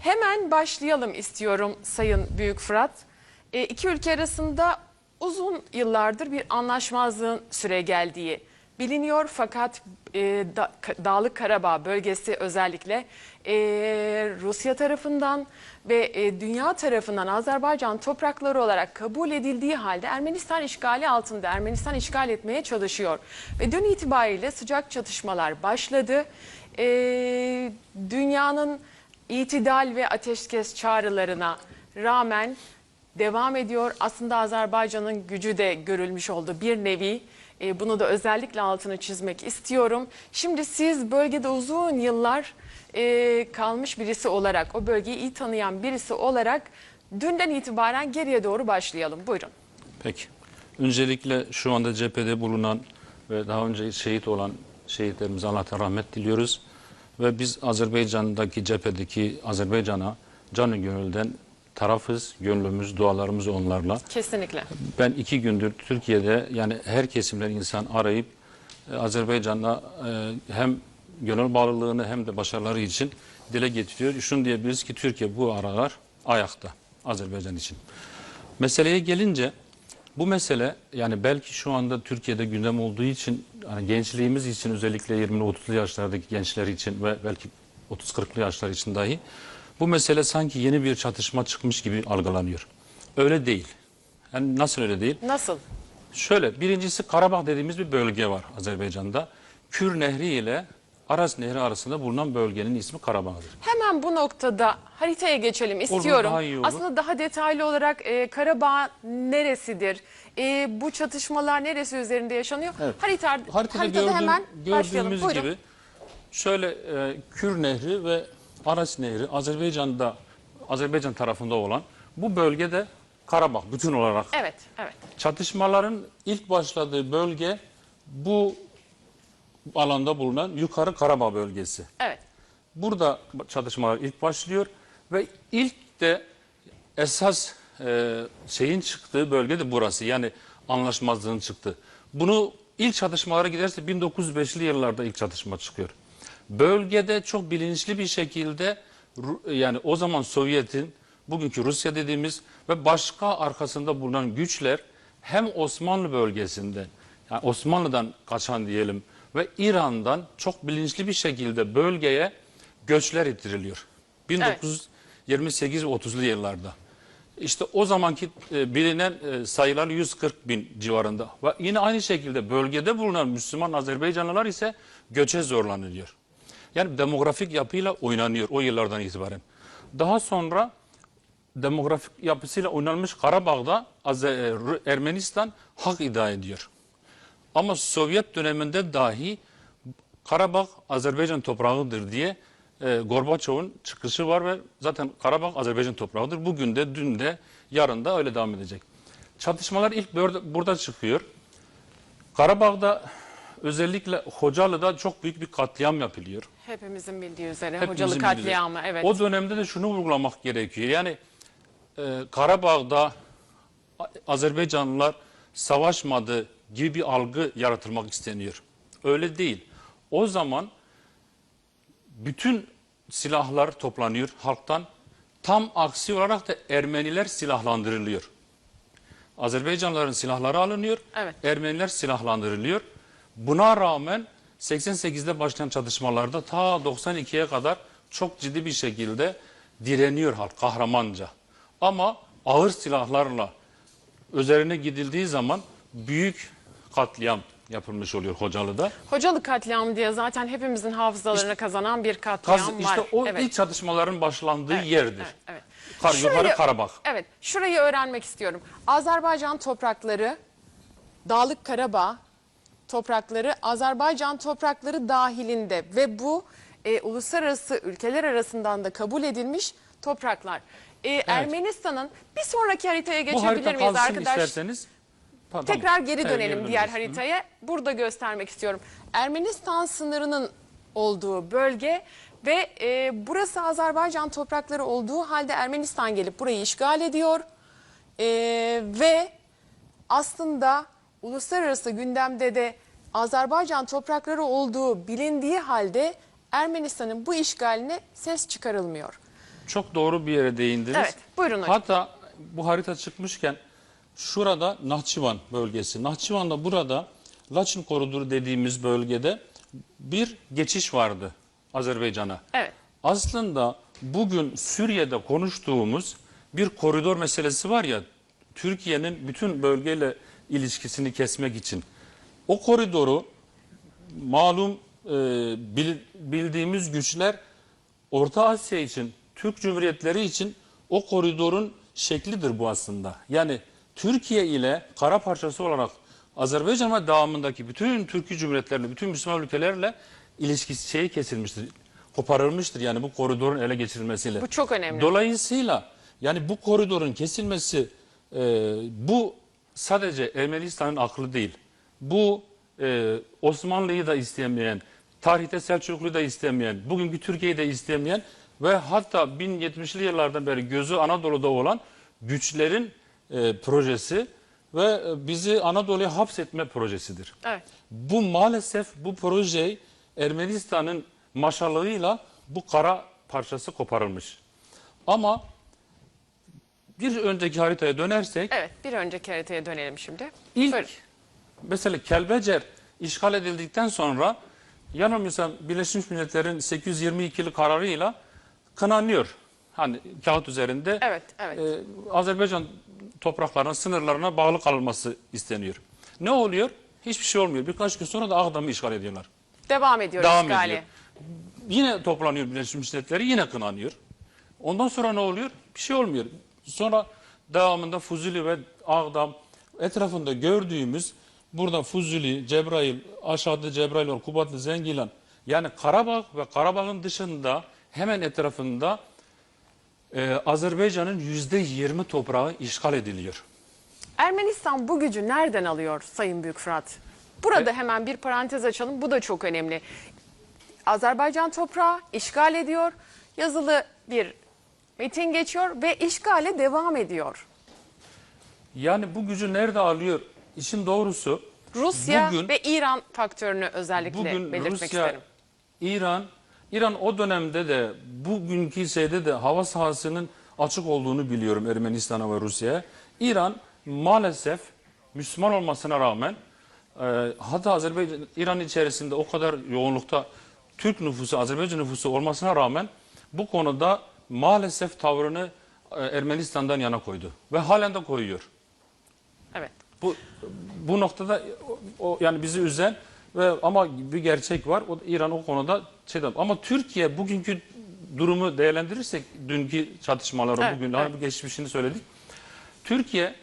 Hemen başlayalım istiyorum Sayın Büyük Fırat. E, iki ülke arasında uzun yıllardır bir anlaşmazlığın süre geldiği biliniyor. Fakat e, da, Dağlık Karabağ bölgesi özellikle e, Rusya tarafından ve e, dünya tarafından Azerbaycan toprakları olarak kabul edildiği halde Ermenistan işgali altında Ermenistan işgal etmeye çalışıyor. Ve dün itibariyle sıcak çatışmalar başladı. E, dünyanın itidal ve ateşkes çağrılarına rağmen devam ediyor. Aslında Azerbaycan'ın gücü de görülmüş oldu bir nevi. E, bunu da özellikle altını çizmek istiyorum. Şimdi siz bölgede uzun yıllar e, kalmış birisi olarak, o bölgeyi iyi tanıyan birisi olarak dünden itibaren geriye doğru başlayalım. Buyurun. Peki. Öncelikle şu anda cephede bulunan ve daha önce şehit olan şehitlerimize Allah'tan rahmet diliyoruz. Ve biz Azerbaycan'daki cephedeki Azerbaycan'a canı gönülden tarafız, gönlümüz, dualarımız onlarla. Kesinlikle. Ben iki gündür Türkiye'de yani her kesimden insan arayıp e, Azerbaycan'a e, hem gönül bağlılığını hem de başarıları için dile getiriyor. Şunu diyebiliriz ki Türkiye bu aralar ayakta Azerbaycan için. Meseleye gelince bu mesele yani belki şu anda Türkiye'de gündem olduğu için hani gençliğimiz için özellikle 20-30'lu yaşlardaki gençler için ve belki 30-40'lı yaşlar için dahi bu mesele sanki yeni bir çatışma çıkmış gibi algılanıyor. Öyle değil. Yani nasıl öyle değil? Nasıl? Şöyle birincisi Karabağ dediğimiz bir bölge var Azerbaycan'da. Kür Nehri ile Aras Nehri arasında bulunan bölgenin ismi Karabağ'dır. Hemen bu noktada haritaya geçelim istiyorum. daha iyi olur. Aslında daha detaylı olarak e, Karabağ neresidir? E, bu çatışmalar neresi üzerinde yaşanıyor? Evet. Harita, Haritada, haritada gördüğüm- hemen başlayalım. gördüğümüz Buyurun. gibi şöyle e, Kür Nehri ve Aras Nehri Azerbaycan'da Azerbaycan tarafında olan bu bölgede Karabağ bütün olarak Evet, evet. Çatışmaların ilk başladığı bölge bu alanda bulunan Yukarı Karabağ bölgesi. Evet. Burada çatışmalar ilk başlıyor ve ilk de esas e, şeyin çıktığı bölge de burası. Yani anlaşmazlığın çıktı. Bunu ilk çatışmalara giderse 1905'li yıllarda ilk çatışma çıkıyor. Bölgede çok bilinçli bir şekilde yani o zaman Sovyet'in bugünkü Rusya dediğimiz ve başka arkasında bulunan güçler hem Osmanlı bölgesinde yani Osmanlı'dan kaçan diyelim ve İran'dan çok bilinçli bir şekilde bölgeye göçler ittiriliyor. 1928 ve 30'lu yıllarda. İşte o zamanki e, bilinen e, sayılar 140 bin civarında. Ve yine aynı şekilde bölgede bulunan Müslüman Azerbaycanlılar ise göçe zorlanılıyor. Yani demografik yapıyla oynanıyor o yıllardan itibaren. Daha sonra demografik yapısıyla oynanmış Karabağ'da Ermenistan hak iddia ediyor. Ama Sovyet döneminde dahi Karabağ Azerbaycan toprağıdır diye e, Gorbaçov'un çıkışı var ve zaten Karabağ Azerbaycan toprağıdır. Bugün de, dün de, yarın da öyle devam edecek. Çatışmalar ilk burada, çıkıyor. Karabağ'da özellikle Hocalı'da çok büyük bir katliam yapılıyor. Hepimizin bildiği üzere Hepimizin hocalı katliamı. Evet. O dönemde de şunu vurgulamak gerekiyor. Yani e, Karabağ'da Azerbaycanlılar savaşmadı gibi bir algı yaratılmak isteniyor. Öyle değil. O zaman bütün silahlar toplanıyor halktan. Tam aksi olarak da Ermeniler silahlandırılıyor. Azerbaycanlıların silahları alınıyor. Evet. Ermeniler silahlandırılıyor. Buna rağmen 88'de başlayan çatışmalarda ta 92'ye kadar çok ciddi bir şekilde direniyor halk kahramanca. Ama ağır silahlarla üzerine gidildiği zaman büyük katliam yapılmış oluyor Hocalı'da. Hocalı katliamı diye zaten hepimizin hafızalarına kazanan bir katliam Kaz, var. işte o evet. ilk çatışmaların başlandığı Evet, yerdir. Evet, evet. Kar, Şurayı- yukarı Karabağ. Evet, şurayı öğrenmek istiyorum. Azerbaycan toprakları, Dağlık Karabağ toprakları, Azerbaycan toprakları dahilinde ve bu e, uluslararası ülkeler arasından da kabul edilmiş topraklar. E, Ermenistan'ın bir sonraki haritaya geçebilir harita miyiz arkadaş? isterseniz. Ta- Tekrar geri Evet, dönelim geri diğer haritaya. Burada göstermek istiyorum. Ermenistan sınırının olduğu bölge ve e, burası Azerbaycan toprakları olduğu halde Ermenistan gelip burayı işgal ediyor. E, ve aslında uluslararası gündemde de Azerbaycan toprakları olduğu bilindiği halde Ermenistan'ın bu işgaline ses çıkarılmıyor. çok doğru bir yere değindiniz. Evet, buyurun hocam. Hatta bu harita çıkmışken şurada Nahçıvan bölgesi. Nahçıvan'da burada Laçin koridoru dediğimiz bölgede bir geçiş vardı Azerbaycan'a. Evet. Aslında bugün Suriye'de konuştuğumuz bir koridor meselesi var ya Türkiye'nin bütün bölgeyle ilişkisini kesmek için. O koridoru malum e, bil- bildiğimiz güçler Orta Asya için, Türk Cumhuriyetleri için o koridorun şeklidir bu aslında. Yani Türkiye ile kara parçası olarak Azerbaycan ve devamındaki bütün Türkiye Cumhuriyetlerini, bütün Müslüman ülkelerle ilişkisi şeyi kesilmiştir. Koparılmıştır yani bu koridorun ele geçirilmesiyle. Bu çok önemli. Dolayısıyla yani bu koridorun kesilmesi e, bu sadece Ermenistan'ın aklı değil. Bu e, Osmanlı'yı da istemeyen, tarihte Selçuklu'yu da istemeyen, bugünkü Türkiye'yi de istemeyen ve hatta 1070'li yıllardan beri gözü Anadolu'da olan güçlerin e, projesi ve e, bizi Anadolu'ya hapsetme projesidir. Evet. Bu maalesef bu proje Ermenistan'ın maşalığıyla bu kara parçası koparılmış. Ama bir önceki haritaya dönersek Evet, bir önceki haritaya dönelim şimdi. ilk Buyurun. mesela Kelbecer işgal edildikten sonra yanılmıyorsam Birleşmiş Milletler'in 822'li kararıyla kınanıyor. Hani kağıt üzerinde Evet, evet. e, Azerbaycan topraklarına, sınırlarına bağlı kalınması isteniyor. Ne oluyor? Hiçbir şey olmuyor. Birkaç gün sonra da Ağdam'ı işgal ediyorlar. Devam ediyor Devam işgali. ediyor. Yine toplanıyor Birleşmiş Milletleri, yine kınanıyor. Ondan sonra ne oluyor? Bir şey olmuyor. Sonra devamında Fuzuli ve Ağdam etrafında gördüğümüz burada Fuzuli, Cebrail, aşağıda Cebrail var, Kubatlı, Zengilan. Yani Karabağ ve Karabağ'ın dışında hemen etrafında e, Azerbaycan'ın yüzde yirmi toprağı işgal ediliyor. Ermenistan bu gücü nereden alıyor Sayın Büyük Fırat? Burada hemen bir parantez açalım. Bu da çok önemli. Azerbaycan toprağı işgal ediyor. Yazılı bir metin geçiyor ve işgale devam ediyor. Yani bu gücü nerede alıyor? İşin doğrusu Rusya Bugün- ve İran faktörünü özellikle Bugün belirtmek Rusya, isterim. İran, İran o dönemde de bugünkü şeyde de hava sahasının açık olduğunu biliyorum Ermenistan'a ve Rusya'ya. İran maalesef Müslüman olmasına rağmen e, hatta Azerbaycan, İran içerisinde o kadar yoğunlukta Türk nüfusu, Azerbaycan nüfusu olmasına rağmen bu konuda maalesef tavrını e, Ermenistan'dan yana koydu. Ve halen de koyuyor. Evet. Bu bu noktada o, yani bizi üzen ve ama bir gerçek var. O İran o konuda şeyden ama Türkiye bugünkü durumu değerlendirirsek dünkü çatışmaları Evet, bugün evet. geçmişini söyledik. Türkiye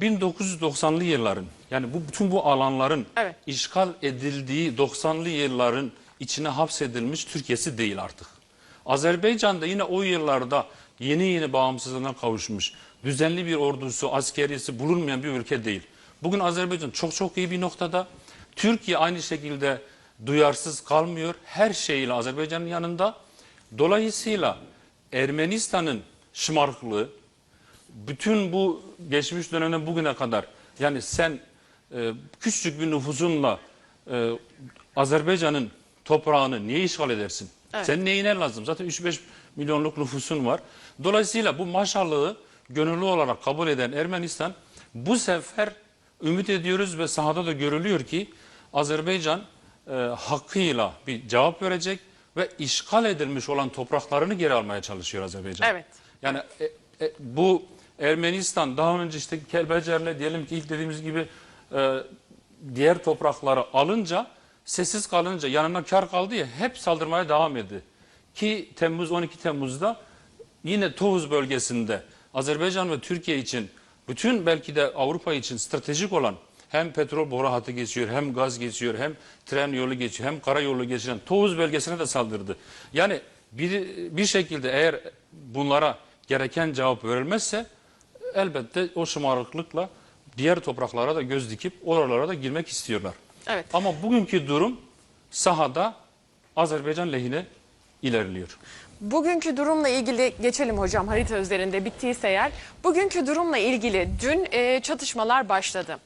1990'lı yılların yani bu bütün bu alanların Evet. işgal edildiği 90'lı yılların içine hapsedilmiş Türkiye'si değil artık. Azerbaycan da yine o yıllarda yeni yeni bağımsızlığına kavuşmuş, düzenli bir ordusu, askeriyesi bulunmayan bir ülke değil. Bugün Azerbaycan çok çok iyi bir noktada. Türkiye aynı şekilde duyarsız kalmıyor. Her şeyiyle Azerbaycan'ın yanında. Dolayısıyla Ermenistan'ın şımarıklığı, bütün bu geçmiş dönemden bugüne kadar yani sen e, küçücük bir nüfusunla e, Azerbaycan'ın toprağını niye işgal edersin? Evet. Sen neyine lazım? Zaten 3-5 milyonluk nüfusun var. Dolayısıyla bu maşallığı gönüllü olarak kabul eden Ermenistan bu sefer ümit ediyoruz ve sahada da görülüyor ki Azerbaycan e, hakkıyla bir cevap verecek ve işgal edilmiş olan topraklarını geri almaya çalışıyor Azerbaycan. Evet. Yani e, e, bu Ermenistan daha önce işte Kelbecer'le diyelim ki ilk dediğimiz gibi e, diğer toprakları alınca sessiz kalınca yanına kar kaldı ya hep saldırmaya devam etti. Ki Temmuz 12 Temmuz'da yine Tovuz bölgesinde Azerbaycan ve Türkiye için bütün belki de Avrupa için stratejik olan hem petrol boru hattı geçiyor, hem gaz geçiyor, hem tren yolu geçiyor, hem karayolu geçiren Tovuz bölgesine de saldırdı. Yani bir, bir şekilde eğer bunlara gereken cevap verilmezse elbette o şımarıklıkla diğer topraklara da göz dikip oralara da girmek istiyorlar. Evet. Ama bugünkü durum sahada Azerbaycan lehine ilerliyor. Bugünkü durumla ilgili geçelim hocam harita üzerinde bittiyse eğer. Bugünkü durumla ilgili dün e, çatışmalar başladı.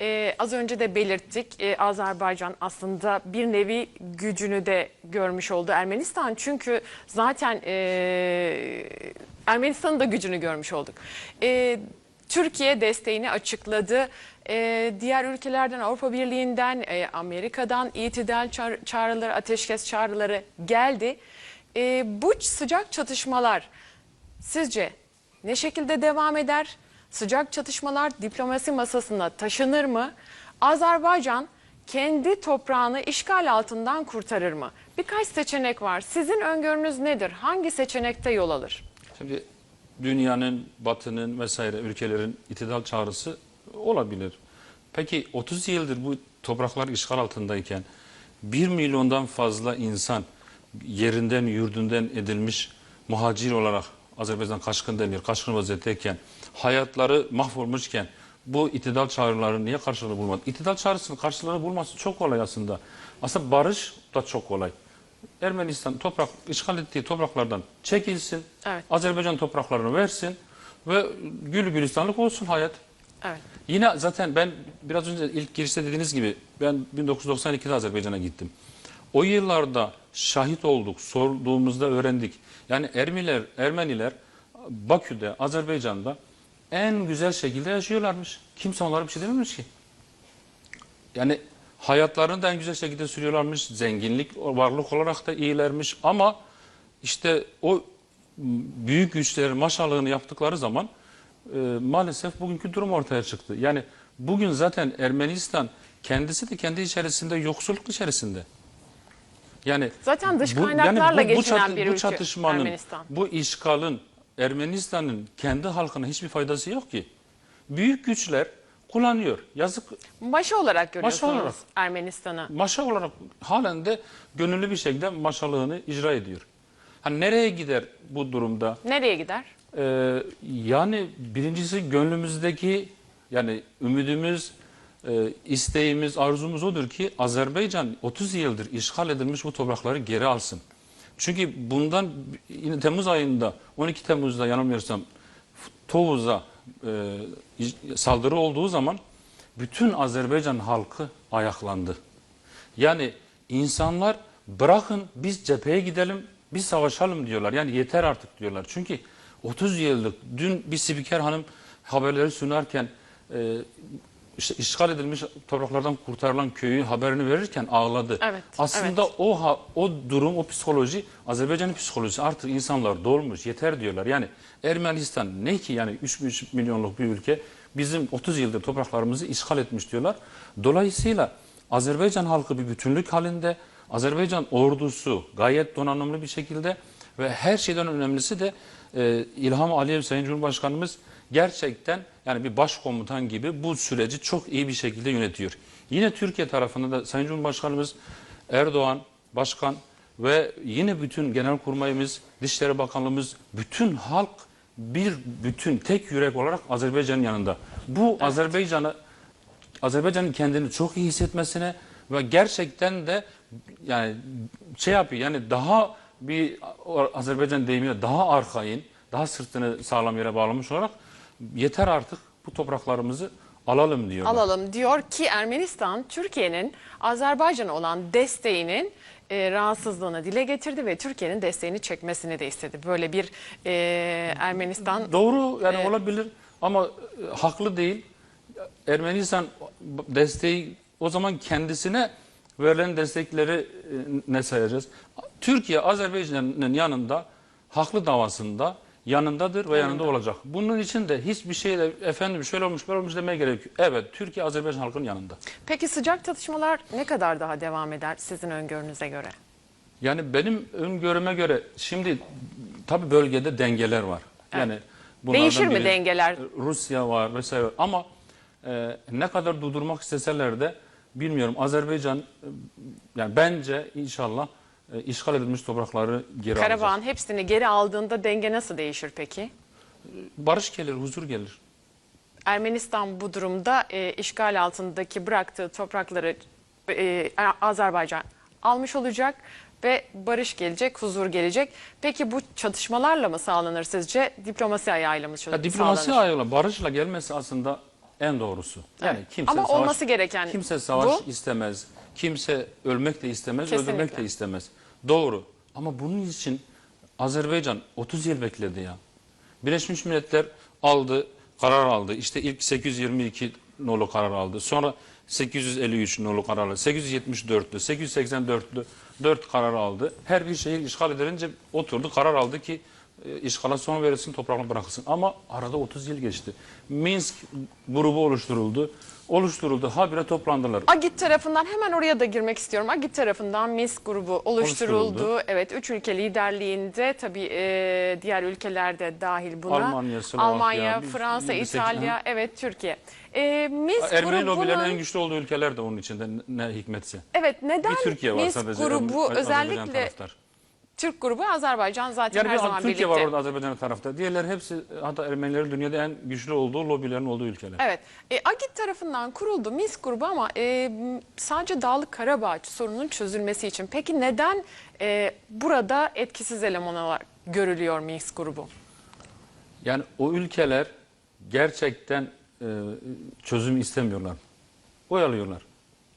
E, az önce de belirttik e, Azerbaycan aslında bir nevi gücünü de görmüş oldu Ermenistan. Çünkü zaten e, Ermenistan'ın da gücünü görmüş olduk. E, Türkiye desteğini açıkladı. E, diğer ülkelerden, Avrupa Birliği'nden, e, Amerika'dan itidal çağrı- çağrıları, ateşkes çağrıları geldi. E, bu sıcak çatışmalar sizce ne şekilde devam eder? Sıcak çatışmalar diplomasi masasına taşınır mı? Azerbaycan kendi toprağını işgal altından kurtarır mı? Birkaç seçenek var. Sizin öngörünüz nedir? Hangi seçenekte yol alır? Şimdi dünyanın, batının vesaire ülkelerin itidal çağrısı olabilir. Peki 30 yıldır bu topraklar işgal altındayken 1 milyondan fazla insan yerinden, yurdundan edilmiş muhacir olarak Azerbaycan kaçkın denir, kaçkın vaziyetteyken hayatları mahvolmuşken bu itidal çağrıları niye karşılığını bulmadı? İtidal çağrısının karşılığını bulması çok kolay aslında. Aslında barış da çok kolay. Ermenistan toprak işgal ettiği topraklardan çekilsin. Evet. Azerbaycan topraklarını versin ve gül gülistanlık olsun hayat. Evet. Yine zaten ben biraz önce ilk girişte dediğiniz gibi ben 1992'de Azerbaycan'a gittim. O yıllarda şahit olduk, sorduğumuzda öğrendik. Yani Ermeniler, Ermeniler Bakü'de, Azerbaycan'da en güzel şekilde yaşıyorlarmış. Kimse onlara bir şey dememiş ki. Yani hayatlarını da en güzel şekilde sürüyorlarmış. Zenginlik, varlık olarak da iyilermiş. Ama işte o büyük güçlerin maşalığını yaptıkları zaman e, maalesef bugünkü durum ortaya çıktı. Yani bugün zaten Ermenistan kendisi de kendi içerisinde yoksulluk içerisinde. Yani Zaten dış bu- kaynaklarla yani bu- bu geçinen çatı- bir bu ülke çatışmanın, Ermenistan. bu işgalin Ermenistan'ın kendi halkına hiçbir faydası yok ki. Büyük güçler kullanıyor. Yazık Maşa olarak görüyorsunuz olarak. Ermenistan'ı. maşa olarak halen de gönüllü bir şekilde maşalığını icra ediyor. Hani nereye gider bu durumda? Nereye gider? Ee, yani birincisi gönlümüzdeki yani ümidimiz, e, isteğimiz, arzumuz odur ki Azerbaycan 30 yıldır işgal edilmiş bu toprakları geri alsın. Çünkü bundan yine Temmuz ayında 12 Temmuz'da yanılmıyorsam Tovuz'a e, saldırı olduğu zaman bütün Azerbaycan halkı ayaklandı. Yani insanlar bırakın biz cepheye gidelim, biz savaşalım diyorlar. Yani yeter artık diyorlar. Çünkü 30 yıllık dün bir spiker hanım haberleri sunarken e, işte işgal edilmiş topraklardan kurtarılan köyü haberini verirken ağladı. Evet, Aslında o ha- o durum, o psikoloji Azerbaycan'ın psikolojisi artık insanlar dolmuş, yeter diyorlar. Yani Ermenistan ne ki yani 3 milyonluk bir ülke bizim 30 yıldır topraklarımızı işgal etmiş diyorlar. Dolayısıyla Azerbaycan halkı bir bütünlük halinde, Azerbaycan ordusu gayet donanımlı bir şekilde ve her şeyden önemlisi de e, İlham Aliyev Sayın Cumhurbaşkanımız gerçekten yani bir başkomutan gibi bu süreci çok iyi bir şekilde yönetiyor. Yine Türkiye tarafında da Sayın Cumhurbaşkanımız Erdoğan, Başkan ve yine bütün Genelkurmayımız, Dışişleri Bakanlığımız, bütün halk bir bütün tek yürek olarak Azerbaycan'ın yanında. Bu Azerbaycan'ı Azerbaycan'ın kendini çok iyi hissetmesine ve gerçekten de yani şey yapıyor yani daha bir Azerbaycan deyimiyle daha arkain, daha sırtını sağlam yere bağlamış olarak yeter artık bu topraklarımızı alalım diyorlar. Alalım diyor ki Ermenistan Türkiye'nin Azerbaycan'a olan desteğinin e, rahatsızlığını dile getirdi ve Türkiye'nin desteğini çekmesini de istedi. Böyle bir e, Ermenistan Doğru yani Evet. olabilir ama e, haklı değil. Ermenistan desteği o zaman kendisine verilen destekleri e, ne sayacağız? Türkiye Azerbaycan'ın yanında haklı davasında yanındadır ve yanında olacak. Bunun için de hiçbir şeyle efendim şöyle olmuş böyle olmuş demeye gerek yok. Evet Türkiye Azerbaycan halkının yanında. Peki sıcak çatışmalar ne kadar daha devam eder sizin öngörünüze göre? Yani benim öngörüme göre şimdi tabii bölgede dengeler var. Yani bunlardan Değişir mi biri- dengeler? Rusya var vesaire ama e, ne kadar durdurmak isteseler de bilmiyorum Azerbaycan e, yani bence inşallah e, işgal edilmiş toprakları geri alacak. Karabağ'ın hepsini geri aldığında denge nasıl değişir peki? Barış gelir, huzur gelir. Ermenistan bu durumda e, işgal altındaki bıraktığı toprakları e, Azerbaycan almış olacak ve barış gelecek, huzur gelecek. Peki bu çatışmalarla mı sağlanır sizce? Diplomasi ayağıyla mı Ya diplomasi sağlanır? ayağıyla barışla gelmesi aslında en doğrusu. Yani Evet. kimse Ama savaş, olması gereken kimse savaş bu. istemez. Kimse ölmek de istemez, Kesinlikle. öldürmek de istemez. Doğru. Ama bunun için Azerbaycan 30 yıl bekledi ya. Birleşmiş Milletler aldı, karar aldı. İşte ilk 822 nolu karar aldı. Sonra 853 nolu karar aldı. 874'lü, 884'lü 4 karar aldı. Her bir şehir işgal edilince oturdu, karar aldı ki e, işgala son verilsin, toprağını bırakılsın. Ama arada 30 yıl geçti. Minsk grubu oluşturuldu. Oluşturuldu, habire toplandılar. Agit tarafından hemen oraya da girmek istiyorum. Agit tarafından Minsk grubu oluşturuldu. Oluşturuldu. Evet, üç ülke liderliğinde tabii e, diğer ülkeler de dahil buna. Almanya, Slovakya, Almanya, bir- Fransa, sekiz- İtalya, evet Türkiye. E, Minsk Ermeni lobilerin en grubunun güçlü olduğu ülkeler de onun içinde ne hikmetse. evet neden Bir Türkiye var sadece. grubu özellikle. Türk grubu Azerbaycan zaten Yani her zaman Türkiye birlikte. var orada Azerbaycan tarafta. Diğerleri hepsi hatta Ermenilerin dünyada en güçlü olduğu lobilerin olduğu ülkeler. Evet. E, Agit tarafından kuruldu Minsk grubu ama e, sadece Dağlık Karabağ sorunun çözülmesi için. Peki neden e, burada etkisiz eleman olarak görülüyor Minsk grubu? Yani o ülkeler gerçekten e, çözüm istemiyorlar. Oyalıyorlar.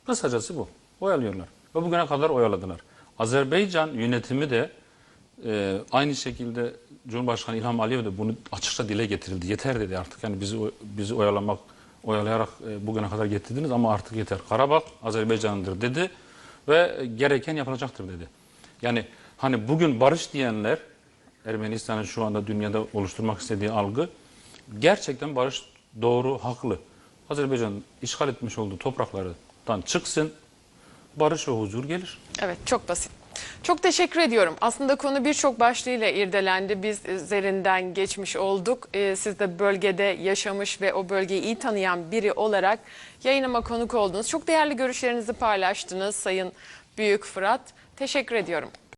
Kısacası bu. Oyalıyorlar. Ve bugüne kadar oyaladılar. Azerbaycan yönetimi de e, aynı şekilde Cumhurbaşkanı İlham Aliyev de bunu açıkça dile getirildi. Yeter dedi artık. Yani bizi bizi oyalamak oyalayarak e, bugüne kadar getirdiniz ama artık yeter. Karabağ Azerbaycan'dır dedi ve gereken yapılacaktır dedi. Yani hani bugün barış diyenler Ermenistan'ın şu anda dünyada oluşturmak istediği algı gerçekten barış doğru, haklı. Azerbaycan işgal etmiş olduğu topraklardan çıksın, barış ve huzur gelir. Evet çok basit. Çok teşekkür ediyorum. Aslında konu birçok başlığıyla irdelendi. Biz üzerinden geçmiş olduk. Ee, Siz de bölgede yaşamış ve o bölgeyi iyi tanıyan biri olarak yayınıma konuk oldunuz. Çok değerli görüşlerinizi paylaştınız Sayın Büyük Fırat. Teşekkür ediyorum.